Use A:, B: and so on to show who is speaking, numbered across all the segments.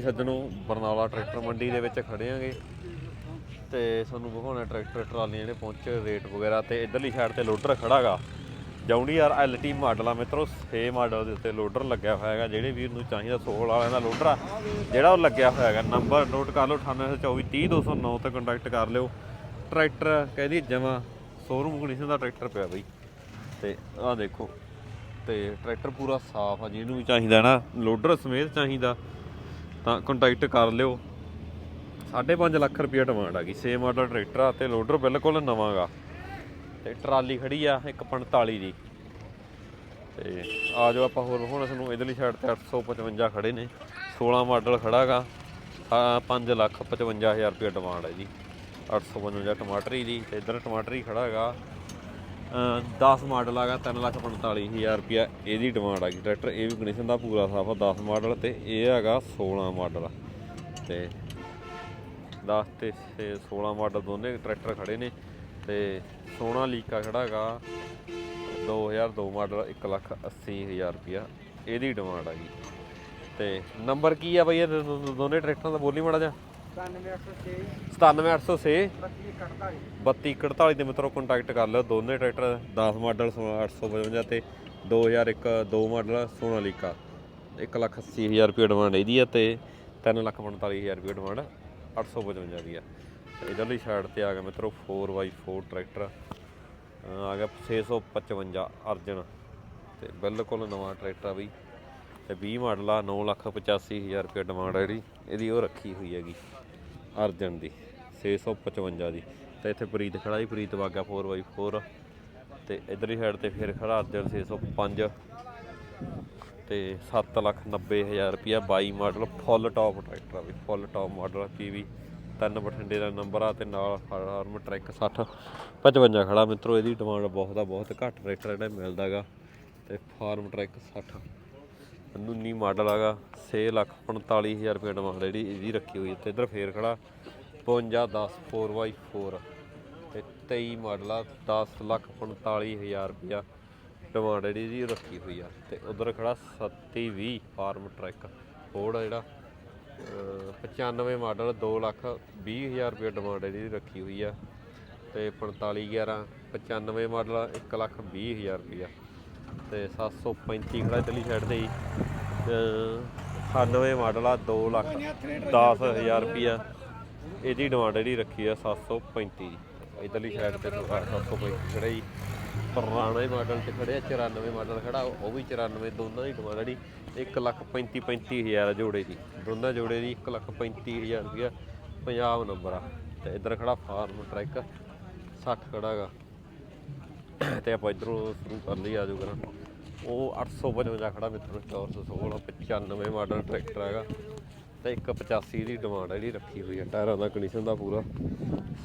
A: ਸੱਜਣੋ, ਬਰਨਾਲਾ ਟਰੈਕਟਰ ਮੰਡੀ ਦੇ ਵਿੱਚ ਖੜੇ ਆਂਗੇ। ਤੇ ਤੁਹਾਨੂੰ ਵਿਖਾਉਣਾ ਟਰੈਕਟਰ, ਟਰਾਲੀਆਂ ਜਿਹੜੇ ਪਹੁੰਚੇ, ਰੇਟ ਵਗੈਰਾ ਤੇ ਇਧਰਲੀ ਸਾਈਡ ਤੇ ਲੋਡਰ ਖੜਾਗਾ। ਜੌਂਡੀਆਰ ਐਲਟੀ ਮਾਡਲ ਆ ਮਿੱਤਰੋ 6 ਮਾਡਲ ਦੇ ਉੱਤੇ ਲੋਡਰ ਲੱਗਿਆ ਹੋਇਆ ਹੈਗਾ। ਜਿਹੜੇ ਵੀਰ ਨੂੰ ਚਾਹੀਦਾ 16 ਵਾਲਿਆਂ ਦਾ ਲੋਡਰ ਆ, ਜਿਹੜਾ ਉਹ ਲੱਗਿਆ ਹੋਇਆ ਹੈਗਾ। ਨੰਬਰ ਨੋਟ ਕਰ ਲਓ 9824300209 ਤੇ ਕੰਟੈਕਟ ਕਰ ਲਿਓ। ਟਰੈਕਟਰ ਕਹਿੰਦੀ ਜਮਾ ਸ਼ੋਰੂਮ ਕੰਡੀਸ਼ਨ ਦਾ ਟਰੈਕਟਰ ਪਿਆ ਬਈ। ਤੇ ਆਹ ਦੇਖੋ, ਤੇ ਟਰੈਕਟਰ ਪੂਰਾ ਸਾਫ਼ ਆ, ਜਿਹਨੂੰ ਵੀ ਚਾਹੀਦਾ ਨਾ ਲੋਡਰ ਸਮੇਤ ਚਾਹੀਦਾ। ਤਾਂ ਕੰਟੈਕਟ ਕਰ ਲਿਓ। 5.5 ਲੱਖ ਰੁਪਏ ਡਿਮਾਂਡ ਆ ਗਈ। ਸੇਮ ਮਾਡਲ ਟਰੈਕਟਰ ਆ ਤੇ ਲੋਡਰ ਬਿਲਕੁਲ ਨਵਾਂ ਗਾ ਤੇ ਟਰਾਲੀ ਖੜੀ ਆ 145 ਦੀ। ਤੇ ਆ ਜਾਓ ਆਪਾਂ ਹੋਰ, ਹੁਣ ਤੁਹਾਨੂੰ ਇਧਰਲੀ ਸਾਈਡ ਤੇ 855 ਖੜੇ ਨੇ। 16 ਮਾਡਲ ਖੜਾਗਾ। 5 ਲੱਖ 55000 ਰੁਪਏ ਡਿਮਾਂਡ ਹੈ ਜੀ। 855 ਟਮਾਟਰੀ ਦੀ ਤੇ ਇਧਰ ਟਮਾਟਰੀ ਖੜਾਗਾ। 10 ਮਾਡਲ ਆਗਾ 3 ਲੱਖ 45000 ਰੁਪਏ ਇਹਦੀ ਡਿਮਾਂਡ ਆ ਗਈ। ਟਰੈਕਟਰ ਇਹ ਵੀ ਕੰਡੀਸ਼ਨ ਦਾ ਪੂਰਾ ਸਾਫ਼ ਆ 10 ਮਾਡਲ ਤੇ ਇਹ ਹੈਗਾ 16 ਮਾਡਲ ਤੇ 10 ਤੇ 16 ਮਾਡਲ ਦੋਨੇ ਟਰੈਕਟਰ ਖੜੇ ਨੇ ਤੇ ਸੋਨਾ ਲੀਕਾ ਖੜਾ ਹੈਗਾ 2002 ਮਾਡਲ 180000 ਰੁਪਿਆ ਇਹਦੀ ਡਿਮਾਂਡ ਆ ਗਈ। ਤੇ ਨੰਬਰ ਕੀ ਆ ਬਈ ਇਹ ਦੋਨੇ ਟਰੈਕਟਰਾਂ ਦਾ ਬੋਲੀ ਮਾੜਾ ਜਾ 97806 3248 ਦੇ ਮਿੱਤਰੋ ਕੰਟੈਕਟ ਕਰ ਲਿਓ। ਦੋਨੇ ਟਰੈਕਟਰ 10 ਮਾਡਲ 855 ਤੇ 2001 ਦੋ ਮਾਡਲ ਸੋਨਾਲੀਕਾ 180000 ਰੁਪਏ ਡਿਮਾਂਡ ਇਹਦੀ ਆ ਤੇ 345000 ਰੁਪਏ ਡਿਮਾਂਡ 855 ਦੀ ਆ। ਤੇ ਇਧਰਲੀ ਸਾਈਡ ਤੇ ਆ ਗਿਆ ਮਿੱਤਰੋ 4x4 ਟਰੈਕਟਰ। ਆ ਗਿਆ 655 ਅਰਜਨ। ਤੇ ਬਿਲਕੁਲ ਨਵਾਂ ਟਰੈਕਟਰ ਆ ਬਈ। ਤੇ 20 ਮਾਡਲ ਆ 985000 ਰੁਪਏ ਡਿਮਾਂਡ ਆ ਜਿਹੜੀ ਇਹਦੀ ਉਹ ਰੱਖੀ ਹੋਈ ਹੈਗੀ, ਅਰਜਨ ਦੀ 655 ਦੀ। ਤੇ ਇੱਥੇ ਪ੍ਰੀਤ ਖੜਾ ਜੀ, ਪ੍ਰੀਤ ਵਾਗਾ 4x4 ਤੇ ਇਧਰਲੀ ਸਾਈਡ ਤੇ ਫਿਰ ਖੜਾ ਅਰਜਨ 605 ਤੇ 790000 ਰੁਪਿਆ 22 ਮਾਡਲ ਫੁੱਲ ਟਾਪ ਟਰੈਕਟਰ ਆ ਵੀ ਫੁੱਲ ਟਾਪ ਮਾਡਲ ਪੀਵੀ ਤਿੰਨ ਬਠਿੰਡੇ ਦਾ ਨੰਬਰ ਆ ਤੇ ਨਾਲ ਫਾਰਮ ਟਰੈਕ 60 55 ਖੜਾ ਮਿੱਤਰੋ, ਇਹਦੀ ਡਿਮਾਂਡ ਬਹੁਤ ਆ, ਬਹੁਤ ਘੱਟ ਟਰੈਕਟਰ ਜਿਹੜਾ ਮਿਲਦਾਗਾ ਤੇ ਫਾਰਮ ਟਰੈਕ 60 19 ਮਾਡਲ ਆਗਾ 6 ਲੱਖ 45000 ਰੁਪਏ ਡਿਮਾਂਡ ਜਿਹੜੀ ਇਹਦੀ ਰੱਖੀ ਹੋਈ ਹੈ ਤੇ ਇਧਰ ਫੇਰ ਖੜਾ। 52 10 4x4 ਤੇ 23 ਮਾਡਲ ਆ 10 ਲੱਖ 45000 ਰੁਪਇਆ ਡਿਮਾਂਡ ਜਿਹੜੀ, ਇਹਦੀ ਰੱਖੀ ਹੋਈ ਆ। ਤੇ ਉਧਰ ਖੜਾ 3720 ਫਾਰਮ ਟਰੈਕ। ਫੋਰਡ ਆ ਜਿਹੜਾ, ਅਹ 95 ਮਾਡਲ 2 ਲੱਖ 20000 ਰੁਪਏ ਡਿਮਾਂਡ ਇਹਦੀ ਰੱਖੀ ਹੋਈ ਆ। ਤੇ 4511 95 ਮਾਡਲ 1 ਲੱਖ 20000 ਰੁਪਇਆ। ਤੇ 735 ਖੜਾ ਇਧਰਲੀ ਸਾਈਡ ਤੇ ਜੀ। ਅਹ 98 ਮਾਡਲ ਆ 2 ਲੱਖ 10000 ਰੁਪਇਆ ਇਹਦੀ ਡਿਮਾਂਡ ਜਿਹੜੀ ਰੱਖੀ ਆ 735 ਦੀ। ਇਧਰਲੀ ਸਾਈਡ ਤੇ 735 ਖੜਾ ਜੀ। ਪੁਰਾਣੇ ਮਾਡਲ ਤੇ ਖੜਿਆ 94 ਮਾਡਲ ਖੜਾ, ਉਹ ਵੀ 94 ਦੋਨਾਂ ਦੀ ਡਿਮਾਂਡ ਜਿਹੜੀ 1 ਲੱਖ 35 35000 ਜੋੜੇ ਦੀ। ਦੋਨਾਂ ਜੋੜੇ ਦੀ 1 ਲੱਖ 35000 ਰੁਪਇਆ ਪੰਜਾਬ ਨੰਬਰ ਆ। ਤੇ ਇਧਰ ਖੜਾ ਫਾਰਮ ਟਰੈਕ 60 ਖੜਾਗਾ ਤੇ ਆਪਾਂ ਇਧਰੋਂ ਸ਼ੁਰੂ ਕਰ ਲਈ ਆਜੋ ਕਰਾਂ ਉਹ 855 ਖੜਾ ਮਿੱਤਰੋ 416 95 ਮਾਡਲ ਟਰੈਕਟਰ ਹੈਗਾ। ਤੇ 185 ਦੀ ਡਿਮਾਂਡ ਹੈ ਜਿਹੜੀ ਰੱਖੀ ਹੋਈ ਹੈ ਟਾਇਰਾਂ ਦਾ ਕੰਡੀਸ਼ਨ ਦਾ ਪੂਰਾ।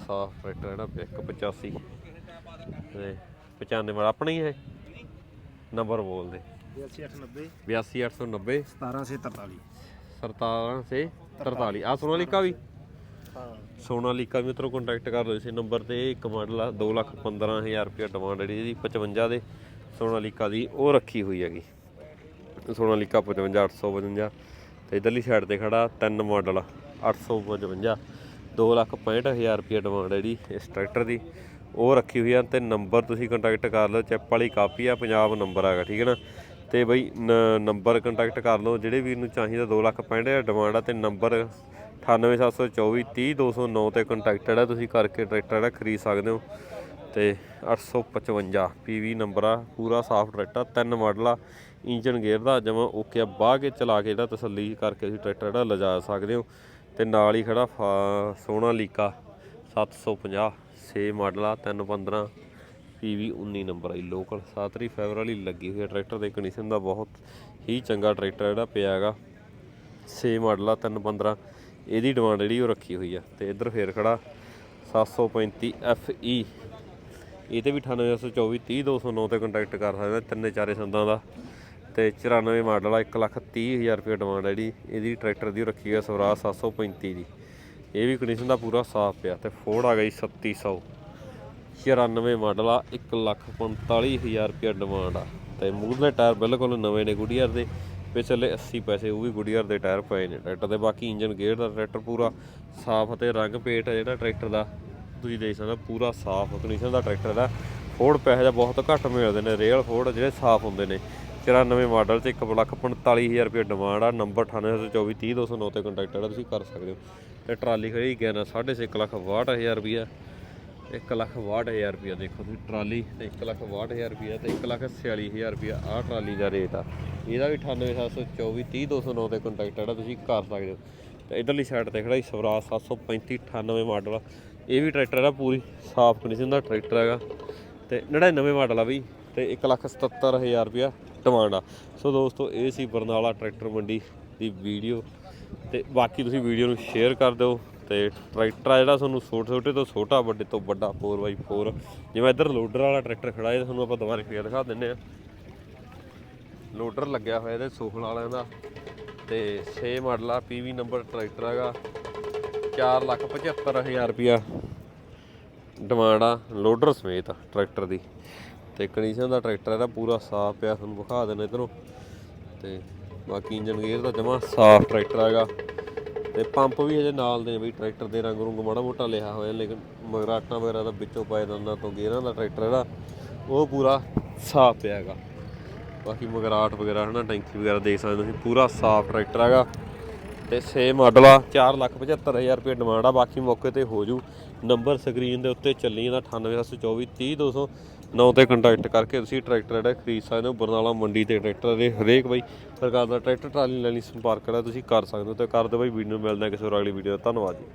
A: ਸਾਫ਼ ਟਰੈਕਟਰ ਜਿਹੜਾ ਪਿਆ 185 ਤੇ 95 ਮਾਡਲ ਆਪਣਾ ਹੀ ਹੈ ਨੰਬਰ ਬੋਲ ਦੇ
B: 8890
A: 82890
B: 1743
A: 17 ਸੇ 43 ਆ ਸੋਨਾਲੀਕਾ ਵੀ। ਸੋਨਾਲੀਕਾ ਵੀ ਮਿੱਤਰੋ ਕੰਟੈਕਟ ਕਰ ਲਓ ਇਸੇ ਨੰਬਰ ਤੇ ਇੱਕ ਮਾਡਲ ਆ 215000 ਰੁਪਏ ਡਿਮਾਂਡ ਜਿਹੜੀ ਇਹਦੀ 55 ਦੇ ਸੋਨਾਲੀਕਾ ਦੀ, ਉਹ ਰੱਖੀ ਹੋਈ ਹੈਗੀ। ਸੋਨਾਲੀਕਾ 55 855 ਤੇ ਇਧਰਲੀ ਸਾਈਡ ਤੇ ਖੜਾ ਤਿੰਨ ਮਾਡਲ 855 265000 ਰੁਪਏ ਡਿਮਾਂਡ ਜਿਹੜੀ ਇਸ ਟਰੈਕਟਰ ਦੀ, ਉਹ ਰੱਖੀ ਹੋਈ ਆ। ਤੇ ਨੰਬਰ ਤੁਸੀਂ ਕੰਟੈਕਟ ਕਰ ਲਓ ਚੈਪ ਵਾਲੀ ਕਾਪੀ ਆ, ਪੰਜਾਬ ਨੰਬਰ ਆਗਾ ਠੀਕ ਹੈ ਨਾ? ਤੇ ਬਈ ਨ- ਨੰਬਰ ਕੰਟੈਕਟ ਕਰ ਲਓ, ਜਿਹੜੇ ਵੀਰ ਨੂੰ ਚਾਹੀਦਾ 265000 ਡਿਮਾਂਡ ਆ, ਤੇ ਨੰਬਰ 98724 30209 ਤੇ ਕੰਟੈਕਟਡ ਆ, ਤੁਸੀਂ ਕਰਕੇ ਟਰੈਕਟਰ ਜਿਹੜਾ ਖਰੀਦ ਸਕਦੇ ਹੋ। ਤੇ 855 ਪੀਵੀ ਨੰਬਰ ਆ, ਪੂਰਾ ਸਾਫ਼ ਟਰੈਕਟਰ ਤਿੰਨ ਮਾਡਲ ਆ ਇੰਜਨ ਗੇਅਰ ਦਾ ਜਮਾ ਓਕੇ ਆ, ਬਾਹ ਕੇ ਚਲਾ ਕੇ ਜਿਹੜਾ ਤਸੱਲੀ ਕਰਕੇ ਤੁਸੀਂ ਟਰੈਕਟਰ ਜਿਹੜਾ ਲਿਜਾ ਸਕਦੇ ਹੋ। ਤੇ ਨਾਲ ਹੀ ਖੜਾ ਫਾ- ਸੋਹਣਾ ਲੀਕਾ 750 6 ਮਾਡਲ ਆ 315 ਪੀਵੀ 19 ਨੰਬਰ ਆਈ ਲੋਕਲ 7 ਫੈਬਰਵਰੀ ਲੱਗੀ ਹੋਈ ਹੈ ਟਰੈਕਟਰ ਦੇ ਕੰਡੀਸ਼ਨ ਦਾ ਬਹੁਤ ਹੀ ਚੰਗਾ ਟਰੈਕਟਰ ਜਿਹੜਾ ਪਿਆ ਹੈਗਾ। 6 ਮਾਡਲ ਆ 315 ਇਹਦੀ ਡਿਮਾਂਡ ਜਿਹੜੀ ਉਹ ਰੱਖੀ ਹੋਈ ਆ। ਤੇ ਇੱਧਰ ਫੇਰ ਖੜਾ 735 FE ਇਹ ਤੇ ਵੀ 9824 30209 ਤੇ ਕੰਟੈਕਟ ਕਰ ਸਕਦੇ ਹੋ ਤਿੰਨੇ ਚਾਰੇ ਸੰਦਾਂ ਦਾ। ਤੇ 94 ਮਾਡਲ ਆ 1 ਲੱਖ 30000 ਰੁਪਏ ਡਿਮਾਂਡ ਹੈ ਜਿਹੜੀ ਇਹਦੀ। ਟਰੈਕਟਰ ਦੀ ਰੱਖੀ ਹੈ ਸਵਰਾਜ 735 ਦੀ। ਇਹ ਵੀ ਕੰਡੀਸ਼ਨ ਦਾ ਪੂਰਾ ਸਾਫ਼ ਪਿਆ ਤੇ ਫੋੜ ਆ ਗਈ 3700 94 ਮਾਡਲ ਆ 1 ਲੱਖ 45000 ਰੁਪਏ ਡਿਮਾਂਡ ਆ। ਤੇ ਮੂਹਰਲੇ ਟਾਇਰ ਬਿਲਕੁਲ ਨਵੇਂ ਨੇ ਗੁੱਡੀਅਰ ਦੇ। ਪਿਛਲੇ 80 ਪੈਸੇ ਉਹ ਵੀ ਗੁੱਡੀਅਰ ਦੇ ਟਾਇਰ ਪਏ ਨੇ ਟਰੈਕਟਰ ਦੇ ਬਾਕੀ ਇੰਜਨ ਗੇਅਰ ਦਾ ਟਰੈਕਟਰ ਪੂਰਾ ਸਾਫ਼ ਅਤੇ ਰੰਗ ਪੇਟ ਹੈ ਜਿਹੜਾ ਟਰੈਕਟਰ ਦਾ ਤੁਸੀਂ ਦੇਖ ਸਕਦੇ ਹੋ ਪੂਰਾ ਸਾਫ਼ ਕੰਡੀਸ਼ਨ ਦਾ ਟਰੈਕਟਰ ਦਾ। ਫੋਰਡ ਪੈਸੇ ਦਾ ਬਹੁਤ ਘੱਟ ਮਿਲਦੇ ਨੇ ਰੀਅਲ ਫੋਰਡ ਜਿਹੜੇ ਸਾਫ਼ ਹੁੰਦੇ ਨੇ। 94 ਮਾਡਲ ਚ 1,45,000 ਰੁਪਏ ਡਿਮਾਂਡ ਆ ਨੰਬਰ 9824300209 ਤੇ ਕੰਟੈਕਟ ਜਿਹੜਾ ਤੁਸੀਂ ਕਰ ਸਕਦੇ ਹੋ। ਤੇ ਟਰਾਲੀ ਖੜੀ ਗਿਆ ਨਾ 6.5 ਲੱਖ 62000 ਰੁਪਏ 1 ਲੱਖ 62000 ਰੁਪਏ ਦੇਖੋ ਤੁਸੀਂ ਟਰਾਲੀ ਤੇ 1 ਲੱਖ 62000 ਰੁਪਏ ਤੇ 1 ਲੱਖ 46000 ਰੁਪਏ ਆਹ ਟਰਾਲੀ ਦਾ ਰੇਟ ਆ। ਇਹਦਾ ਵੀ 9874230209 ਤੇ ਕੰਟੈਕਟ ਜਿਹੜਾ ਤੁਸੀਂ ਕਰ ਸਕਦੇ ਹੋ। ਤੇ ਇਧਰਲੀ ਸਾਈਡ ਤੇ ਖੜਾ ਜੀ, ਸਵਰਾਜ 735 98 ਮਾਡਲ ਆ। ਇਹ ਵੀ ਟਰੈਕਟਰ ਆ ਪੂਰੀ ਸਾਫ਼ ਕੰਡੀਸ਼ਨ ਦਾ ਟਰੈਕਟਰ ਹੈਗਾ। ਤੇ 99 ਮਾਡਲ ਆ ਬਈ, ਤੇ 177000 ਰੁਪਿਆ ਡਿਮਾਂਡ ਆ। ਸੋ ਦੋਸਤੋ, ਇਹ ਸੀ ਬਰਨਾਲਾ ਟਰੈਕਟਰ ਮੰਡੀ ਦੀ ਵੀਡੀਓ ਤੇ ਬਾਕੀ ਤੁਸੀਂ ਵੀਡੀਓ ਨੂੰ ਸ਼ੇਅਰ ਕਰ ਦਿਓ। ਤੇ ਟਰੈਕਟਰ ਆ ਜਿਹੜਾ ਤੁਹਾਨੂੰ ਛੋਟੇ ਛੋਟੇ ਤੋਂ ਛੋਟਾ, ਵੱਡੇ ਤੋਂ ਵੱਡਾ 4x4 ਜਿਵੇਂ ਇੱਧਰ ਲੋਡਰ ਵਾਲਾ ਟਰੈਕਟਰ ਖੜਾ ਹੈ, ਤੁਹਾਨੂੰ ਆਪਾਂ ਦੁਬਾਰਾ ਫੇਰ ਦਿਖਾ ਦਿੰਨੇ ਆ ਲੋਡਰ ਲੱਗਿਆ ਹੋਇਆ ਇਹਦੇ ਸੋਖਲ ਵਾਲਿਆਂ ਦਾ ਤੇ 6 ਮਾਡਲ ਆ ਪੀਵੀ ਨੰਬਰ ਟਰੈਕਟਰ ਹੈਗਾ। 475000 ਰੁਪਿਆ ਡਿਮਾਂਡ ਆ ਲੋਡਰ ਸਮੇਤ ਟਰੈਕਟਰ ਦੀ। ਤੇ ਕੰਡੀਸ਼ਨ ਦਾ ਟਰੈਕਟਰ ਇਹਦਾ ਪੂਰਾ ਸਾਫ਼ ਪਿਆ, ਤੁਹਾਨੂੰ ਵਿਖਾ ਦੇਣਾ ਇਧਰੋਂ। ਤੇ ਬਾਕੀ ਇੰਜਨ ਗੇਅਰ ਦਾ ਜਮਾ ਸਾਫ਼ ਟਰੈਕਟਰ ਹੈਗਾ। ਤੇ ਪੰਪ ਵੀ ਹਜੇ ਨਾਲ ਦੇ ਵੀ ਟਰੈਕਟਰ ਦੇ ਰੰਗ ਰੁੰਗ ਮਾੜਾ ਮੋਟਾ ਲਿਆ ਹੋਇਆ, ਲੇਕਿਨ ਮਗਰਾਟਾਂ ਵਗੈਰਾ ਦਾ ਵਿੱਚੋਂ ਪਾਏ ਦੰਦਾਂ ਤੋਂ ਗੇਅਰਾਂ ਦਾ ਟਰੈਕਟਰ ਇਹਦਾ ਉਹ ਪੂਰਾ ਸਾਫ਼ ਪਿਆ ਹੈਗਾ। ਬਾਕੀ ਮਗਰਾਟ ਵਗੈਰਾ ਹਨਾ, ਟੈਂਕੀ ਵਗੈਰਾ ਦੇਖ ਸਕਦੇ ਤੁਸੀਂ, ਪੂਰਾ ਸਾਫ਼ ਟਰੈਕਟਰ ਹੈਗਾ। ਤੇ ਸੇਮ ਮਾਡਲ ਆ 475000 ਰੁਪਏ ਡਿਮਾਂਡ ਆ, ਬਾਕੀ ਮੌਕੇ ਤੇ ਹੋ ਜੂ। ਨੰਬਰ ਸਕਰੀਨ ਦੇ ਉੱਤੇ ਚੱਲੀ ਜਾਂਦਾ 9874230209 ਤੇ ਕੰਟੈਕਟ ਕਰਕੇ ਤੁਸੀਂ ਟਰੈਕਟਰ ਜਿਹੜਾ ਖਰੀਦ ਸਕਦੇ ਹੋ, ਬਰਨਾਲਾ ਮੰਡੀ ਤੇ ਟਰੈਕਟਰ ਦੇ ਹਰੇਕ ਬਾਈ ਪ੍ਰਕਾਰ ਦਾ ਟਰੈਕਟਰ ਟਰਾਲੀ ਲੈਣੀ ਸੰਪਰਕ ਕਰਾ ਤੁਸੀਂ ਕਰ ਸਕਦੇ ਹੋ ਤੇ ਕਰ ਦਿਓ ਬਾਈ, ਵੀਡੀਓ ਮਿਲਦਾ ਕਿਸੇ ਹੋਰ ਅਗਲੀ ਵੀਡੀਓ ਦਾ ਧੰਨਵਾਦ ਜੀ।